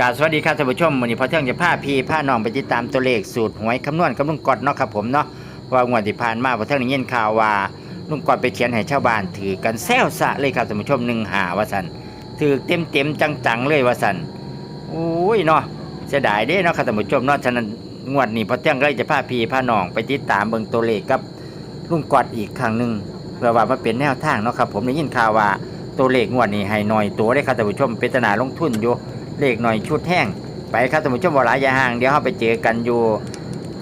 กาสวัสดีครับท่านผู้ชมวันนี้พอเที่ยงจะพาพี่พาน้องไปติดตามตัวเลขสูตรหวยคำนวณกับลุงกอดเนาะครับผมเนาะว่างวดที่ผ่านมาพอเที่ยงได้ยินข่าวว่าลุงกอดไปเขียนให้ชาวบ้านถือกันแซวสะเลยครับท่านผู้ชมหนึ่งหาว่าสันถือเต็มเต็มจังๆเลยว่าสันโอ้ยเนาะเสียดายเด้เนาะครับท่านผู้ชมเนาะฉะนั้นงวดนี้พอเที่ยงก็เลยจะพาพี่พาน้องไปติดตามเบิ่งตัวเลขกับลุงกอดอีกครั้งหนึ่งเพื่อว่ามาเป็นแนวทางเนาะครับผมได้ยินข่าวว่าตัวเลขงวดนี้ให้หน่อยตัวได้ครับท่านผู้ชมเป็นตนาลงทุนอยู่ เลขหน่อยชุดแห้งไปครับท่านผู้ชมวหลายอยาห่างเดี๋ยวเราไปเจอกันอยู่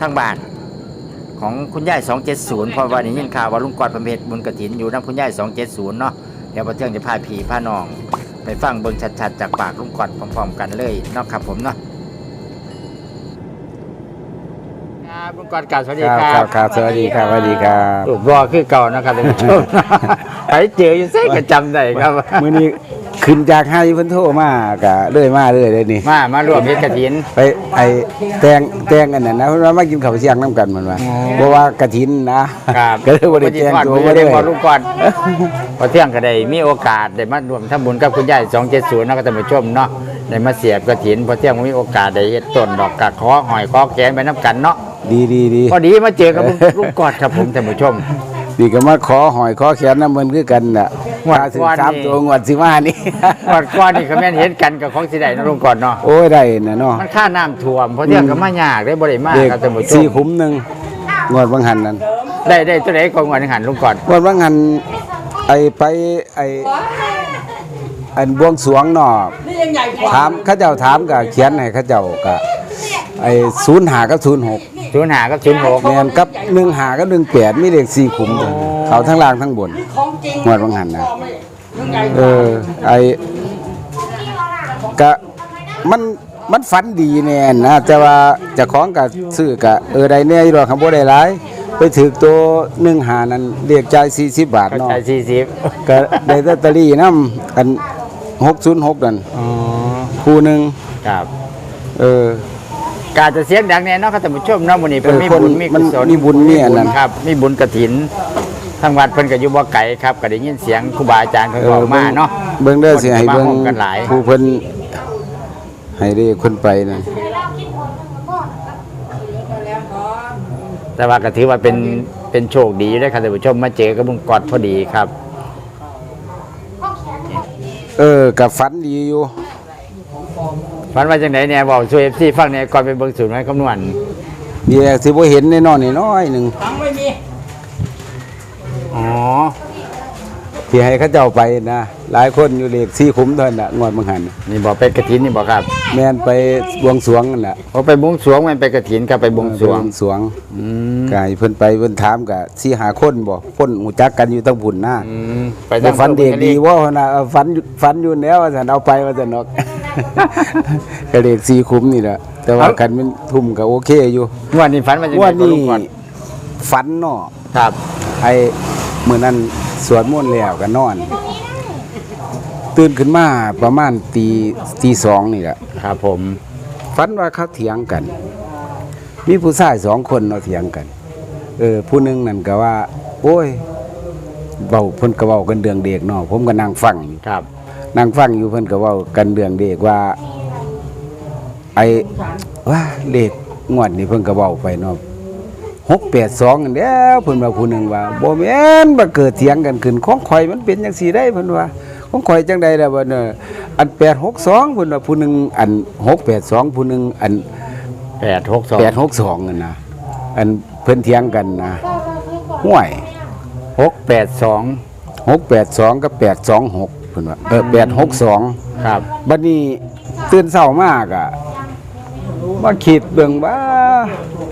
ทางบ้าน ของคุณยาย270เพราะว่าได้ยินข่าวว่าลุงกอดประเภทบุญกระถินอยู่น้ำคุณยาย270เนาะเดี๋ยวพอเที่ยงจะพาผีพาน้อง ไปฟังเบิ่งชัดๆจากปากลุงกอดพร้อมๆกันเลยเนาะครับผมเนาะครับลุงกอดกล่าวสวัสดีครับคครัรับบครับสวัสดีครับสวัสดีครับรูปรอคือเก่านะครับท่านผู้ชม ไปเจออยู่เส้นก็จำได้ครับ มื้อนี้ ขึ้นจากให้เพิ่นโทรมากะเรื่อยมาเรื่อยเลยนี่ มามารวมเฮ็ดกระถิน ไปไอ้แตงแตงอันนั้นนะเพิ่นว่ามากินข้าวเที่ยงนํกันมันว่าอ๋อบ่ว่ากฐินนะครับก็เลยบ่ได้แจ้งตัวบ่มาได้เลยบ่ลูกก่อนพอเที่ยงก็ได้มีโอกาสได้มารวมทำบุญกับคุณยาย270เนาะก็ท่านผู้ชมเนาะได้มาเสียบกระถินพอเที่ยงมีโอกาสได้เฮ็ดต้นดอกกะขอหอยขอแกนไปนํกันเนาะดีดีดีพอดีมาเจอกับลุงลุงกอดครับผมท่านผู้ชมดีก็มาขอหอยขอแขนน้ำมันคือกันน่ะ งวดถ้าถึงก่อนสามนี่ตัวงวดสิมานี่กอดก่อนนี่ก็แม่นเห็นกันกับของสิได้เนาะลุงกอดเนาะ โอ้ยได้น่ะเนาะมันค่าน้ำท่วมพอเที่ยงก็มายากได้บ่ได้มาเด็กครับท่านผู้ชสี่มขุมหนึงงวดบางหันนั่นได้ได้ตัวไหนก่อนวันหันลุงกอดงวดบางหันไอ้ไปไอ้อันบวงสรวงเนาะนี่ยังใหญ่กว่าถามเข้าเจ้าถามกับเขียนให้เข้าเจ้ากับไอ้ศูนย์หากับศูนย์หก05กับ06แมนกับหนึ่งหากับหนึ่งแปดมีเลขสี่ขุมตัว เขาทั้งล่างทั้งบนของจริงงวดบางหันนะยังใหญ่เออไอ้กะมันมันฝันดีแน่นะแต่ว่าเจะของกับซื้อกะเออได้แน่อยู่หรอกคำว่าได้หลาย ไปถือตัวหนึ่งหานั้นเรียกจ่ายสี่สิบบาทเข้าเนาะใจ40ก็ได้ลอตเตอรี่น้ำอันหกศูนย์หกนั่นอ๋อคู่หนึ่งครับเออกาจะเสียงดังแน่เนอนครับท่านผู้ชมเนาะวันนี้เพิ่นเออมีคนบุญมีกุศลมันมีบุญมีอันนั้นครับ มีบุญกระถิน ทางวัดเพิ่นก็อยู่บ่ไกลครับก็ได้ยินเสียงครูบาอาจารย์เพิ่นบอกมาเนาะเบิ่งเด้อสิให้เบิ่งคนก็มาพร้อมกันหลายผู้เพิ่นให้ได้คนไปนะแต่ว่าก็ถือว่าเป็นเป็นโชคดีด้วยครับท่านผู้ชมมาเจอกับลุงกอดพอดีครับ เออกับฝันดีอยู่ ฝันว่าจังไดเนี่ยบอกช่วย FC ฟังเนี่ยก่อนไปเบิ่งสูตรให้คำนวณ เดี๋ยวสิบ่เห็นแน่นอนนี่น้อยหนึงตังค์ไม่มี อ๋อที่ให้เขาเจ้าไปนะหลายคนอยู่เลข4ขุมเท่านั้นน่ะงวดบังหันน่ะนี่บอกเป็นกระถินนี่บอกครับแม่นไปบวงสรวงนั่นแหละพอไปบวงสรวงมันไปกระถินกับไปบวงสรวงไปสรวงอืมก็ให้เพิ่นไปเพิ่นถามก็สิหาคนบ่คนหูจักกันอยู่ตั้งพุ่นหน้า อืมไปแต่ทางฝันเด็กดีว่าว่านะเออฝันอยู่ฝันอยู่แล้วว่าซั่นเอาไปว่าซั่นเนาะก็เลข4ขุมนี่แหละแต่ว่ากันมันทุ่มก็โอเคอยู่วันนี้ฝันว่าจังไดว่าก็นี่ลุงกอดฝันเนาะครับ ไอ้ มื้อนั้นสวดมนต์แล้วก็นอน ตื่นขึ้นมาประมาณตีตีสองนี่แหละครับผมฝันว่าเขาเถียงกัน มีผู้ชายสองคนเนาะเถียงกัน เออ ผู้หนึงนั่นก็ว่า โอ้ยเว้าเพิ่นก็เว้ากันเรื่องเด็กเนาะผมก็นั่งฟังอยู่ครับนั่งฟังอยู่เพิ่นก็เว้ากันเรื่องเด็กว่า ไอ้ว่าเลขงวดนี่เพิ่นก็เว้าไปเนาะ 682นั่นแหล้วเพิ่นว่าผู้หนึงว่าบ่แม่นบ่เกิดเถียงกันขึ้นของข่อยมันเป็นจังซี่ได้เพิ่นว่าของข่อยจังไดล่ะบ่เนาะอัน862เพิ่นว่าผู้หนึงอัน682ผู้หนึงอัน862 862นั่นนะอันเพิ่นเถียงกันนะห่วย682 682กับ826เพิ่นว่าเออ862ครับบัดนี้ตื่นเช้ามากอะ มาคิดเบิ่งว่า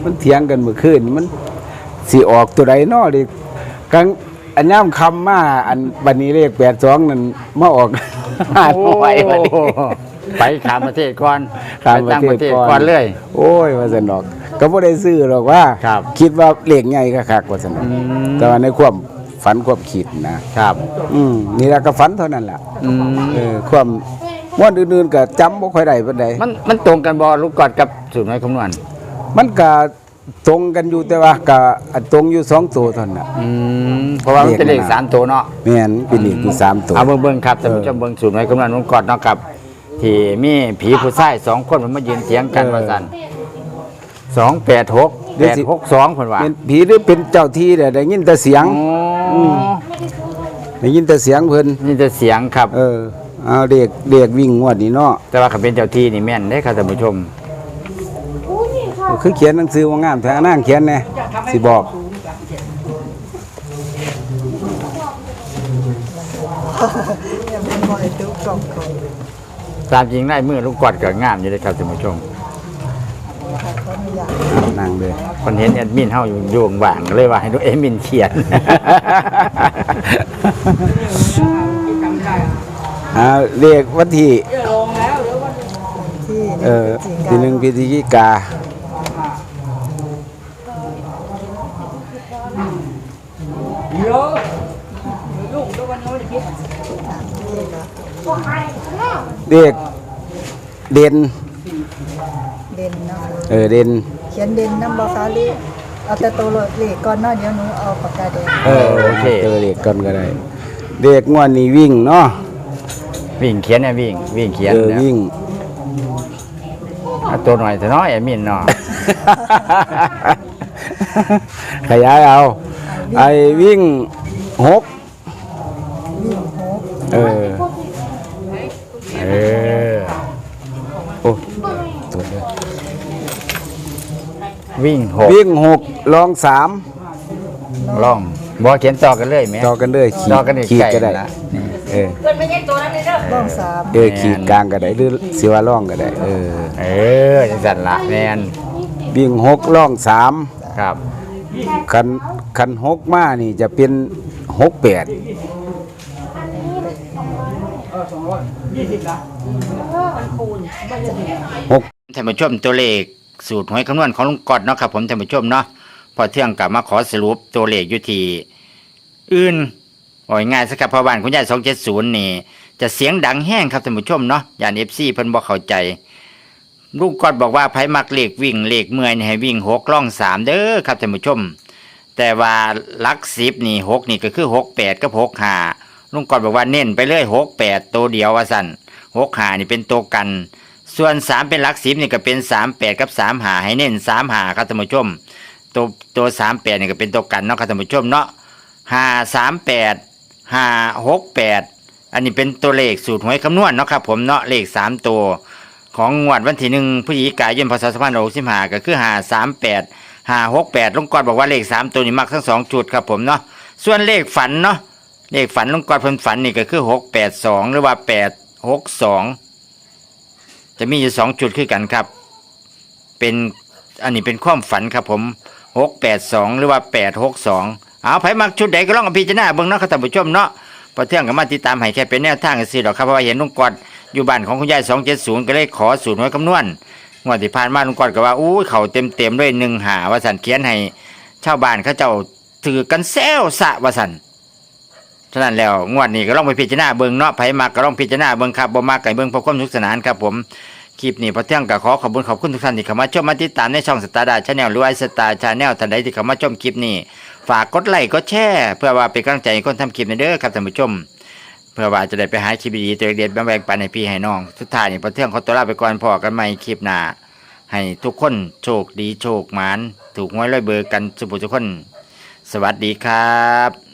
มันเถียงกันเมื่อคืนมันสิออกตัวใดน้อดิกลางอันยามค่ำมาอันบัดนี้เลข82นั่นมาออกหาหน่วยบัดนี้ไปขามประเทศก่อนข้ามไปตั้งปประระเทเทศศก่อน ก่อนเลย โอ้ยว่าซั่นดอกก็บ่ได้ซื้อหรอกว่าครับคิดว่าเลขใหญ่คักๆว่าซั่นดอกอืม แต่ว่าในความฝันความคิดนะ ครับ อืมนี่ล่ะก็ฝันเท่านั้นล่ะอืม เออความ ม่วนอื่นๆก็จำบ่ค่อยได้ปานใดมันมันตรงกันบ่ลูกกอดกับสูตรน้อยคำนวณมันก็ตรงกันอยู่แต่ว่าก็อันตรงอยู่สองตัวเท่านั้นน่ะ อืมเพราะว่ามันเป็นเลขเลขมันสามตัวเนาะ แม่นเป็นเลขอยู่สามตัว เอาเบิ่งเบิ่งครับท่านผู้ชมเบิ่งสูตรน้อยคำนวณลูกกอดเนาะครับ ที่มีผีผู้ชายสองคนมันมายืนเถียงกันเออว่าซั่นสองแปดหกเดี๋แปยวดสิ หกสองคนว่าเป็นผีหรือเป็นเจ้าที่เนี่ยได้ยินแต่เสียง อ๋อได้ยินแต่เสียงเพิ่นนี่จะเสียงครับ เออ เอาเด็กเด็กวิ่งงวดนี่เนาะแต่ว่าเขาเป็นเจ้าที่นี่แม่นได้ครับท่านผู้ชม คือเขียนหนังสือว่างามแต่นางเขียนแน่สิบอกยังเป็นมอยทุกกล่องของตามจริงได้มือลูกกอดก็งามอยู่เลยครับท่านผู้ชมเขาไม่อยากนางเลยคนเห็นแอดมินเฮาอยู่โยงว่างก็เลยว่าให้ดูเอดมินเขียน อ่าเรียกวันที่ที่เออจริงที่หนึ่งพฤศจิกาเด็กเด่นเด่นเนาะเออเด่นเขียนเด่นน้ำบอคาลีเอาแต่ตัวเลขก่อนเนาะเดี๋ยวหนูเอาปากกาแดงเออโอเคเออเด็กกันก็ได้เด็กงวดนี้วิ่งเนาะ วิ่งเขียนเนี่ยวิ่งวิ่งเขียนเออเนี่ยวิ่ง เอาตัวหน่อยเถอะเนาะแอดมินเนาะ ขยายเอา ไอ้วิ่งหกวิ่งหกเออเออ โอ้ตัวเดียววิ่งหกวิ่งหกลองสามล่องบ่เขียนต่อกันเลยไหมต่อกันเลยขีต่อดกันอีกขีดไก่ก็ได้ละเออ ร่องสามเออขีดกลางก็ได้หรือสิว่าล่องก็ได้ เออ เออจังสั่นละแมนวิ่งหกล่องสามครับคันคันหกมานี่จะเป็นหกแปดหกท่านผู้ชมตัวเลขสูตรหวยคำนวณของลุงกอดเนาะครับผมท่านผู้ชมเนาะพอเที่ยงกลับมาขอสรุปตัวเลขอยู่ที่อื่น โอ้ยง่ายสักครับเพราะบ้านคุณยายสองเจ็ดศูนย์นี่ จะเสียงดังแห้งครับท่านผู้ชมเนาะยานเอฟซีเพิ่นบอกเข้าใจลุงกอดบอกว่าไผมักเลขวิ่งเลขเมื่อยนี่ให้วิ่งหกล่องสามเด้อครับท่านผู้ชม แต่ว่าลักสิบนี่หกนี่ก็คือหกแปดกับหกห้าลุงกอดบอกว่าเน้นไปเลยหกแปดตัวเดียวว่าสั่นหกห้านี่เป็นตัวกัน ส่วนสามเป็นลักสิบนี่ก็เป็นสามแปดกับสามหาให้เน้นสามหาครับท่านผู้ชม ตัวตัวสามแปดนี่ก็เป็นตัวกันเนาะครับท่านผู้ชมเนาะห้าสามแปด ห้าหกแปดอันนี้เป็นตัวเลขสูตรหวยคำนวณเนาะครับผมเนาะเลขสามตัว ของงวดวันที่หนึ่งพฤศจิกายนพศสองพันหกสิบห้าก็คือห้าสามแปดห้าหกแปดลุงกอดบอกว่าเลขสามตัวนี้มักทั้งสองจุดครับผมเนาะส่วนเลขฝันเนาะเลขฝันลุงกอดเพิ่นฝันนี่ก็คือหกแปดสองหรือว่าแปดหกสองจะมีอยู่สองจุดคือกันครับ เป็นอันนี้เป็นความฝันครับผมหกแปดสองหรือว่าแปดหกสอง เอาไผมักชุดใดก็ลองอาพิจารณาเบิ่งเนาะครับท่านผู้ชมเนาะพอเที่ยงก็มาติดตามให้แค่เป็นแนวทางกันสิหรอกครับเพราะว่าเห็นลุงกอดอยู่บ้านของคุณยายสองเจ็ดศูนย์ก็เลยขอสูตรไว้คำนวณงวดที่ผ่านมาลุงกอดก็ว่าอู้เขาเต็มเต็มๆด้วยหนึ่งหาว่าสันเขียนให้ชาวบ้านเขาเจ้าถือกันแซวสะว่าสันฉะนั้นแล้วงวดนี้ก็ลองไปพิจารณาเบิ่งเนาะไผมากก็ลองพิจารณาเบิ่งครับบ่มากก็เบิ่งเพราะความสนุกสนานครับผมคลิปนี้พอเที่ยงก็ขอขอบคุณขอบคุณทุกท่านที่เข้ามาชมมาติดตามในช่องสตาร์ดาชาแนลหรือไอสตาร์ชาแนลท่านใดที่เข้ามาชมคลิปนี้ ฝากกดไลค์กดแชร์เพื่อว่าเป็นกำลังใจให้คนทำคลิปในเด้อครับท่านผู้ชม เพื่อว่าจะได้ไปหาคลิปดีๆตัวเด็ดแบ่งปันให้พี่ให้น้อง สุดท้ายนี่พอเที่ยงขอตัวลาไปก่อนพอกันใหม่คลิปหน้าให้ทุกคนโชคดีโชคหมาน ถูกหวยร้อยเบอร์กันสุขทุกคน สวัสดีครับ